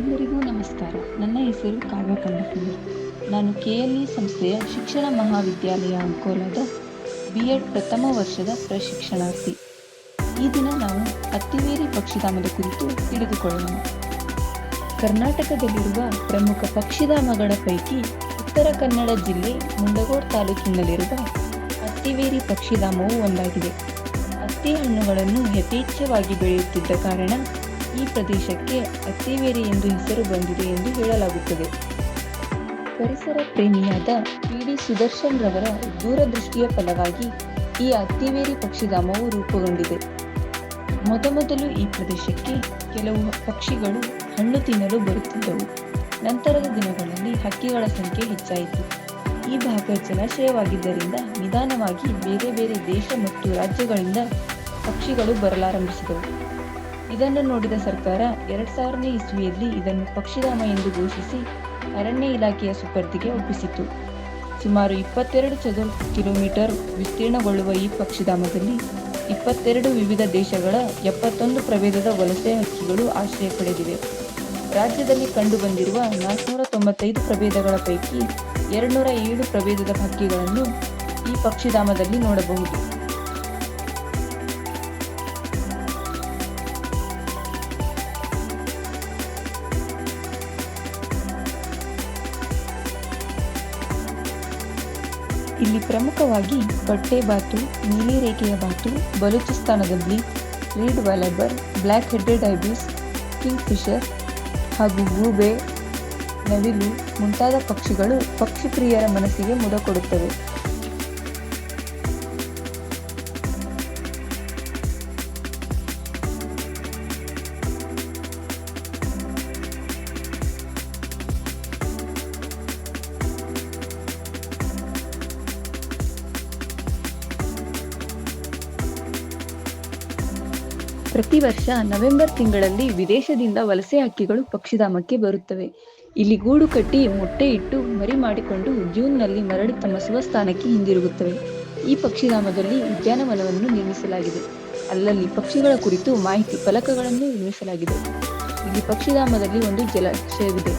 ಎಲ್ಲರಿಗೂ ನಮಸ್ಕಾರ. ನನ್ನ ಹೆಸರು ಕಾವ್ಯ ಕಂಡಪಲ್ಲಿ ನಾನು ಕೆ ಎಲ್ ಇ ಸಂಸ್ಥೆಯ ಶಿಕ್ಷಣ ಮಹಾವಿದ್ಯಾಲಯ ಅಂಕೋಲಾದ ಬಿ ಎಡ್ ಪ್ರಥಮ ವರ್ಷದ ಪ್ರಶಿಕ್ಷಣಾರ್ಥಿ. ಈ ದಿನ ನಾವು ಅತ್ತಿವೇರಿ ಪಕ್ಷಿಧಾಮದ ಕುರಿತು ತಿಳಿದುಕೊಳ್ಳೋಣ. ಕರ್ನಾಟಕದಲ್ಲಿರುವ ಪ್ರಮುಖ ಪಕ್ಷಿಧಾಮಗಳ ಪೈಕಿ ಉತ್ತರ ಕನ್ನಡ ಜಿಲ್ಲೆ ಮುಂಡಗೋಡ್ ತಾಲೂಕಿನಲ್ಲಿರುವ ಅತ್ತಿವೇರಿ ಪಕ್ಷಿಧಾಮವು ಒಂದಾಗಿದೆ. ಅತ್ತಿ ಹಣ್ಣುಗಳನ್ನು ಯಥೇಚ್ಛವಾಗಿ ಬೆಳೆಯುತ್ತಿದ್ದ ಕಾರಣ ಈ ಪ್ರದೇಶಕ್ಕೆ ಅತ್ತಿವೇರಿ ಎಂದು ಹೆಸರು ಬಂದಿದೆ ಎಂದು ಹೇಳಲಾಗುತ್ತದೆ. ಪರಿಸರ ಪ್ರೇಮಿಯಾದ ಪಿ. ಡಿ. ಸುದರ್ಶನ್ ರವರ ದೂರದೃಷ್ಟಿಯ ಫಲವಾಗಿ ಈ ಅತ್ತಿವೇರಿ ಪಕ್ಷಿಧಾಮವು ರೂಪುಗೊಂಡಿದೆ. ಮೊದಮೊದಲು ಈ ಪ್ರದೇಶಕ್ಕೆ ಕೆಲವು ಪಕ್ಷಿಗಳು ಹಣ್ಣು ತಿನ್ನಲು ಬರುತ್ತಿದ್ದವು. ನಂತರದ ದಿನಗಳಲ್ಲಿ ಹಕ್ಕಿಗಳ ಸಂಖ್ಯೆ ಹೆಚ್ಚಾಯಿತು. ಈ ಭಾಗ ಜಲಾಶಯವಾಗಿದ್ದರಿಂದ ನಿಧಾನವಾಗಿ ಬೇರೆ ಬೇರೆ ದೇಶ ಮತ್ತು ರಾಜ್ಯಗಳಿಂದ ಪಕ್ಷಿಗಳು ಬರಲಾರಂಭಿಸಿದವು. ಇದನ್ನು ನೋಡಿದ ಸರ್ಕಾರ, ಎರಡ್ ಸಾವಿರನೇ ಇಸ್ವಿಯಲ್ಲಿ ಇದನ್ನು ಪಕ್ಷಿಧಾಮ ಎಂದು ಘೋಷಿಸಿ ಅರಣ್ಯ ಇಲಾಖೆಯ ಸುಪರ್ದಿಗೆ ಒಪ್ಪಿಸಿತು ಸುಮಾರು ಇಪ್ಪತ್ತೆರಡು ಚದುರ ಕಿಲೋಮೀಟರ್ ವಿಸ್ತೀರ್ಣಗೊಳ್ಳುವ ಈ ಪಕ್ಷಿಧಾಮದಲ್ಲಿ ಇಪ್ಪತ್ತೆರಡು ವಿವಿಧ ದೇಶಗಳ ಎಪ್ಪತ್ತೊಂದು ಪ್ರಭೇದದ ವಲಸೆ ಹಕ್ಕಿಗಳು ಆಶ್ರಯ ಪಡೆದಿವೆ. ರಾಜ್ಯದಲ್ಲಿ ಕಂಡುಬಂದಿರುವ ನಾಲ್ಕುನೂರ ತೊಂಬತ್ತೈದು ಪ್ರಭೇದಗಳ ಪೈಕಿ ಎರಡುನೂರ ಏಳು ಪ್ರಭೇದದ ಹಕ್ಕಿಗಳನ್ನು ಈ ಪಕ್ಷಿಧಾಮದಲ್ಲಿ ನೋಡಬಹುದು. ಇಲ್ಲಿ ಪ್ರಮುಖವಾಗಿ ಬಟ್ಟೆ ಬಾತು, ನೀಲಿ ರೇಖೆಯ ಬಾತು ಬಲೂಚಿಸ್ತಾನದ bleak reed warbler black headed ibis kingfisher ಹಾಗೂ ಗೂಬೆ, ನವಿಲು ಮುಂತಾದ ಪಕ್ಷಿಗಳು ಪಕ್ಷಿ ಪ್ರಿಯರ ಮನಸ್ಸಿಗೆ ಮುದ ಕೊಡುತ್ತವೆ. ಪ್ರತಿ ವರ್ಷ ನವೆಂಬರ್ ತಿಂಗಳಲ್ಲಿ ವಿದೇಶದಿಂದ ವಲಸೆ ಹಕ್ಕಿಗಳು ಪಕ್ಷಿಧಾಮಕ್ಕೆ ಬರುತ್ತವೆ. ಇಲ್ಲಿ ಗೂಡು ಕಟ್ಟಿ ಮೊಟ್ಟೆ ಇಟ್ಟು ಮರಿ ಮಾಡಿಕೊಂಡು ಜೂನ್ನಲ್ಲಿ ಮರಳಿ ತಮ್ಮ ಸ್ವಸ್ಥಾನಕ್ಕೆ ಹಿಂದಿರುಗುತ್ತವೆ. ಈ ಪಕ್ಷಿಧಾಮದಲ್ಲಿ ಉದ್ಯಾನವನವನ್ನು ನಿರ್ಮಿಸಲಾಗಿದೆ. ಅಲ್ಲಲ್ಲಿ ಪಕ್ಷಿಗಳ ಕುರಿತು ಮಾಹಿತಿ ಫಲಕಗಳನ್ನು ನಿರ್ಮಿಸಲಾಗಿದೆ. ಇಲ್ಲಿ ಪಕ್ಷಿಧಾಮದಲ್ಲಿ ಒಂದು ಜಲಾಶಯವಿದೆ.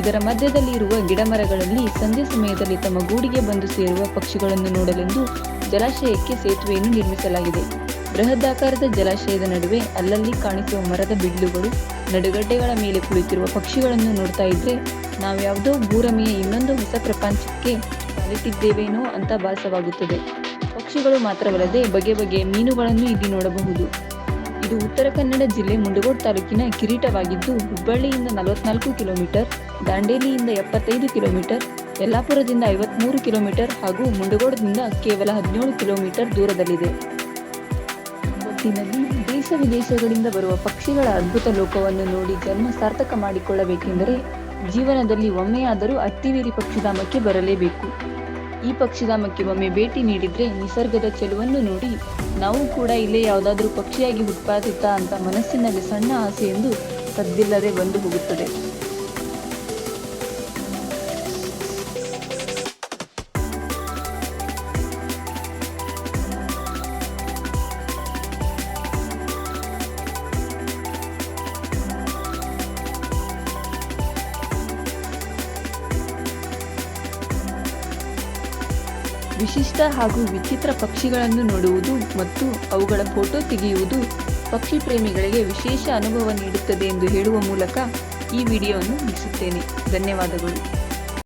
ಇದರ ಮಧ್ಯದಲ್ಲಿ ಇರುವ ಗಿಡಮರಗಳಲ್ಲಿ ಸಂಜೆ ಸಮಯದಲ್ಲಿ ತಮ್ಮ ಗೂಡಿಗೆ ಬಂದು ಸೇರುವ ಪಕ್ಷಿಗಳನ್ನು ನೋಡಲೆಂದು ಜಲಾಶಯಕ್ಕೆ ಸೇತುವೆಯನ್ನು ನಿರ್ಮಿಸಲಾಗಿದೆ. ಬೃಹದಾಕಾರದ ಜಲಾಶಯದ ನಡುವೆ ಅಲ್ಲಲ್ಲಿ ಕಾಣಿಸುವ ಮರದ ಬಿಡ್ಲುಗಳು ನಡುಗಡ್ಡೆಗಳ ಮೇಲೆ ಕುಳಿತಿರುವ ಪಕ್ಷಿಗಳನ್ನು ನೋಡ್ತಾ ಇದ್ರೆ ನಾವ್ಯಾವುದೋ ಭೂರಮೆಯ ಇನ್ನೊಂದು ಹೊಸ ಪ್ರಪಂಚಕ್ಕೆ ಕಾಲಿಟ್ಟಿದ್ದೇವೇನೋ ಅಂತ ಭಾಸವಾಗುತ್ತದೆ. ಪಕ್ಷಿಗಳು ಮಾತ್ರವಲ್ಲದೆ ಬಗೆ ಬಗೆಯ ಮೀನುಗಳನ್ನು ಇಲ್ಲಿ ನೋಡಬಹುದು. ಇದು ಉತ್ತರ ಕನ್ನಡ ಜಿಲ್ಲೆ ಮುಂಡಗೋಡ್ ತಾಲೂಕಿನ ಕಿರೀಟವಾಗಿದ್ದು, ಹುಬ್ಬಳ್ಳಿಯಿಂದ ನಲವತ್ನಾಲ್ಕು ಕಿಲೋಮೀಟರ್, ದಾಂಡೇಲಿಯಿಂದ ಎಪ್ಪತ್ತೈದು ಕಿಲೋಮೀಟರ್, ಯಲ್ಲಾಪುರದಿಂದ ಐವತ್ಮೂರು ಕಿಲೋಮೀಟರ್ ಹಾಗೂ ಮುಂಡಗೋಡದಿಂದ ಕೇವಲ ಹದಿನೇಳು ಕಿಲೋಮೀಟರ್ ದೂರದಲ್ಲಿದೆ. ಒಟ್ಟಿನಲ್ಲಿ ದೇಶ ವಿದೇಶಗಳಿಂದ ಬರುವ ಪಕ್ಷಿಗಳ ಅದ್ಭುತ ಲೋಕವನ್ನು ನೋಡಿ ಜನ್ಮ ಸಾರ್ಥಕ ಮಾಡಿಕೊಳ್ಳಬೇಕೆಂದರೆ ಜೀವನದಲ್ಲಿ ಒಮ್ಮೆಯಾದರೂ ಅತ್ತಿವೇರಿ ಪಕ್ಷಿಧಾಮಕ್ಕೆ ಬರಲೇಬೇಕು. ಈ ಪಕ್ಷಿಧಾಮಕ್ಕೆ ಒಮ್ಮೆ ಭೇಟಿ ನೀಡಿದರೆ ನಿಸರ್ಗದ ಚೆಲುವನ್ನು ನೋಡಿ ನಾವು ಕೂಡ ಇಲ್ಲೇ ಯಾವುದಾದ್ರೂ ಪಕ್ಷಿಯಾಗಿ ಉತ್ಪಾದಿತ ಅಂತ ಮನಸ್ಸಿನಲ್ಲಿ ಸಣ್ಣ ಆಸೆಯೆಂದು ಸದ್ದಿಲ್ಲದೆ ಬಂದು ಹೋಗುತ್ತದೆ. ವಿಶಿಷ್ಟ ಹಾಗೂ ವಿಚಿತ್ರ ಪಕ್ಷಿಗಳನ್ನು ನೋಡುವುದು ಮತ್ತು ಅವುಗಳ ಫೋಟೋ ತೆಗೆಯುವುದು ಪಕ್ಷಿ ಪ್ರೇಮಿಗಳಿಗೆ ವಿಶೇಷ ಅನುಭವ ನೀಡುತ್ತದೆ ಎಂದು ಹೇಳುವ ಮೂಲಕ ಈ ವಿಡಿಯೋವನ್ನು ಮುಗಿಸುತ್ತೇನೆ. ಧನ್ಯವಾದಗಳು.